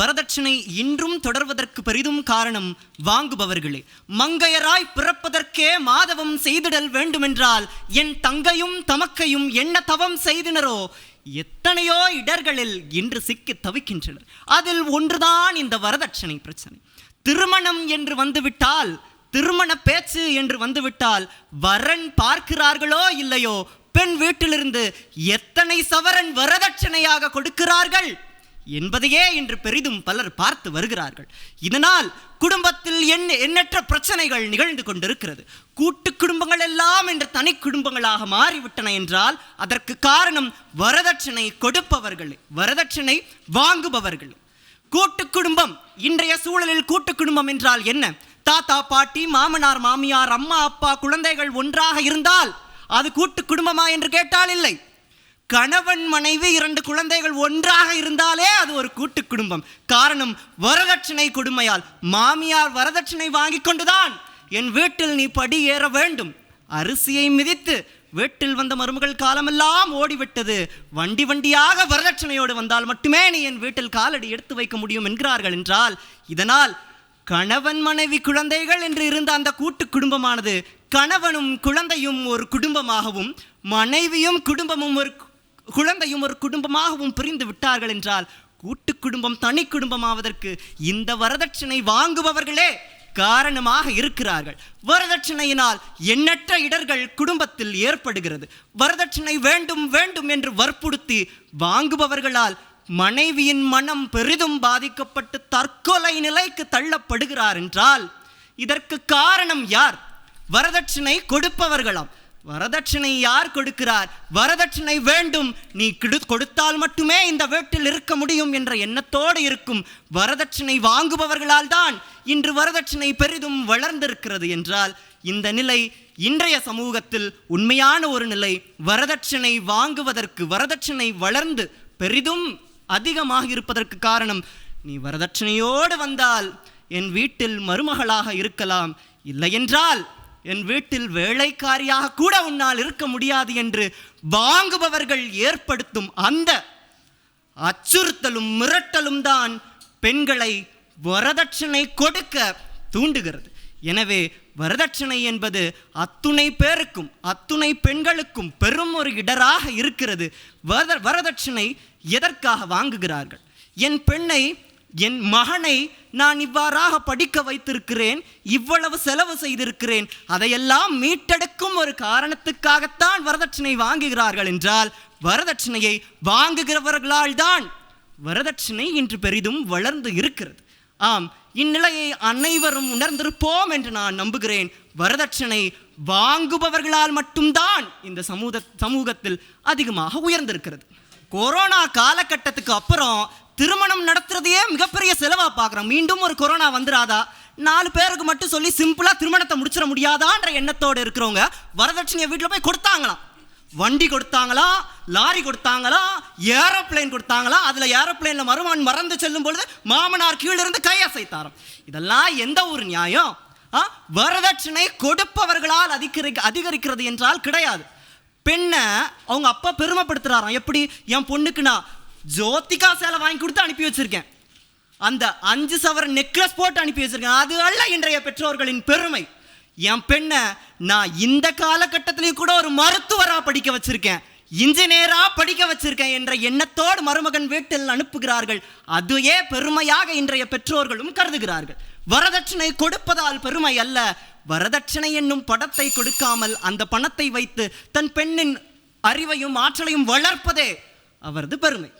வரதட்சணை இன்றும் தொடர்வதற்கு பெரிதும் காரணம் வாங்குபவர்களே. மங்கையராய் பிறப்பதற்கே மாதவம் செய்திடல் வேண்டுமென்றால் என் தங்கையும் தமக்கையும் என்ன தவம் செய்தினரோ எத்தனையோ இடர்களில் இன்று சிக்கி தவிக்கின்றனர். அதில் ஒன்றுதான் இந்த வரதட்சணை பிரச்சனை. திருமணம் என்று வந்துவிட்டால் திருமண பேச்சு என்று வந்துவிட்டால் வரன் பார்க்கிறார்களோ இல்லையோ பெண் வீட்டிலிருந்து எத்தனை சவரன் வரதட்சணையாக கொடுக்கிறார்கள்? என்பதையே இன்று பெரிதும் பலர் பார்த்து வருகிறார்கள். இதனால் குடும்பத்தில் எண்ண எண்ணற்ற பிரச்சனைகள் நிகழ்ந்து கொண்டிருக்கிறது. கூட்டு குடும்பங்கள் எல்லாம் என்று தனி குடும்பங்களாக மாறிவிட்டன என்றால் அதற்கு காரணம் வரதட்சணை கொடுப்பவர்கள் வரதட்சணை வாங்குபவர்கள். கூட்டு குடும்பம் இன்றைய சூழலில் கூட்டு குடும்பம் என்றால் என்ன? தாத்தா பாட்டி மாமனார் மாமியார் அம்மா அப்பா குழந்தைகள் ஒன்றாக இருந்தால் அது கூட்டு குடும்பமா என்று கேட்டால் இல்லை. கணவன் மனைவி இரண்டு குழந்தைகள் ஒன்றாக இருந்தாலே அது ஒரு கூட்டு குடும்பம். காரணம் வரதட்சணை கொடுமையால். மாமியார் வரதட்சணை வாங்கி கொண்டுதான். என் வீட்டில் நீ படி ஏற வேண்டும். அரிசியை மிதித்து வீட்டில் வந்த மருமகள் காலமெல்லாம் ஓடிவிட்டது. வண்டி வண்டியாக வரதட்சணையோடு வந்தால் மட்டுமே நீ என் வீட்டில் காலடி எடுத்து வைக்க முடியும் என்கிறார்கள் என்றால் இதனால் கணவன் மனைவி குழந்தைகள் என்று இருந்த அந்த கூட்டு குடும்பமானது கணவனும் குழந்தையும் ஒரு குடும்பமாகவும் மனைவியும் குடும்பமும் ஒரு குழந்தையும் ஒரு குடும்பமாகவும் பிரிந்து விட்டார்கள் என்றால் கூட்டு குடும்பம் தனி குடும்பமாவதற்கு இந்த வரதட்சணை வாங்குபவர்களே காரணமாக இருக்கிறார்கள். வரதட்சணையினால் எண்ணற்ற இடர்கள் குடும்பத்தில் ஏற்படுகிறது. வரதட்சணை வேண்டும் வேண்டும் என்று வற்புறுத்தி வாங்குபவர்களால் மனைவியின் மனம் பெரிதும் பாதிக்கப்பட்டு தற்கொலை நிலைக்கு தள்ளப்படுகிறார் என்றால் இதற்கு காரணம் யார்? வரதட்சணை கொடுப்பவர்களாம். வரதட்சணை யார் கொடுக்கிறார்? வரதட்சணை வேண்டும். நீ கிடு- கொடுத்தால் மட்டுமே இந்த வீட்டில் இருக்க முடியும் என்ற எண்ணத்தோடு இருக்கும். வரதட்சணை வாங்குபவர்களால் தான் இன்று வரதட்சணை பெரிதும் வளர்ந்திருக்கிறது என்றால் இந்த நிலை இன்றைய சமூகத்தில் உண்மையான ஒரு நிலை. வரதட்சணை வாங்குவதற்கு வரதட்சணை வளர்ந்து பெரிதும் அதிகமாக இருப்பதற்கு காரணம் நீ வரதட்சணையோடு வந்தால் என் வீட்டில் மருமகளாக இருக்கலாம். இல்லையென்றால் என் வீட்டில் வேலைக்காரியாக கூட உன்னால் இருக்க முடியாது என்று வாங்குபவர்கள் ஏற்படுத்தும் அந்த அச்சுறுத்தலும் மிரட்டலும் தான் பெண்களை வரதட்சணை கொடுக்க தூண்டுகிறது. எனவே வரதட்சணை என்பது அத்துணை பேருக்கும் அத்துணை பெண்களுக்கும் பெரும் ஒரு இடராக இருக்கிறது. வர வரதட்சணை எதற்காக வாங்குகிறார்கள்? என் பெண்ணை என் மகனை நான் இவ்வாறாக படிக்க வைத்திருக்கிறேன் இவ்வளவு செலவு செய்திருக்கிறேன் அதையெல்லாம் மீட்டெடுக்கும் ஒரு காரணத்துக்காகத்தான் வரதட்சணை வாங்குகிறார்கள் என்றால் வரதட்சணையை வாங்குகிறவர்களால் தான் வரதட்சணை இன்று பெரிதும் வளர்ந்து இருக்கிறது. ஆம் இந்நிலையை அனைவரும் உணர்ந்திருப்போம் என்று நான் நம்புகிறேன். வரதட்சணை வாங்குபவர்களால் மட்டும்தான் இந்த சமூக சமூகத்தில் அதிகமாக உயர்ந்திருக்கிறது. கொரோனா காலகட்டத்துக்கு அப்புறம் திருமணம் நடத்துறதையே மிகப்பெரிய செலவா பார்க்குறோம். மீண்டும் ஒரு கொரோனா வந்துராதா? நாலு பேருக்கு மட்டும் சொல்லி சிம்பிளா திருமணத்தை முடிச்சிட முடியாதான்ற எண்ணத்தோடு இருக்கிறவங்க வரதட்சணையை வீட்டில் போய் கொடுத்தாங்களாம். வண்டி கொடுத்தாங்களா? லாரி கொடுத்தாங்களா? ஏரோப்ளேன் கொடுத்தாங்களா? அதில் ஏரோப்ளைனில் மருமான் மறந்து செல்லும் பொழுது மாமனார் கீழிருந்து கையசைத்தாராம் இதெல்லாம் எந்த ஒரு நியாயம்? ஆ? வரதட்சணை கொடுப்பவர்களால் அதிகரி அதிகரிக்கிறது என்றால் கிடையாது. பெண்ணை அவங்க அப்பா பெருமைப்படுத்துகிறாராம் எப்படி? என் பொண்ணுக்கு நான் ஜோதிகா சேலை வாங்கி கொடுத்து அனுப்பி வச்சுருக்கேன். அந்த அஞ்சு சவர நெக்லஸ் போட்டு அனுப்பி வச்சுருக்கேன். அது அல்ல இன்றைய பெற்றோர்களின் பெருமை. என் பெண்ணை நான் இந்த காலகட்டத்திலையும் கூட ஒரு மருத்துவராக படிக்க வச்சுருக்கேன். இன்ஜினியராக படிக்க வச்சிருக்கேன் என்ற எண்ணத்தோடு மருமகன் வீட்டில் அனுப்புகிறார்கள். அதுவே பெருமையாக இன்றைய பெற்றோர்களும் கருதுகிறார்கள். வரதட்சணை கொடுப்பதால் பெருமை அல்ல வரதட்சணை என்னும் படத்தை கொடுக்காமல் அந்த பணத்தை வைத்து தன் பெண்ணின் அறிவையும் ஆற்றலையும் வளர்ப்பதே அவரது பெருமை.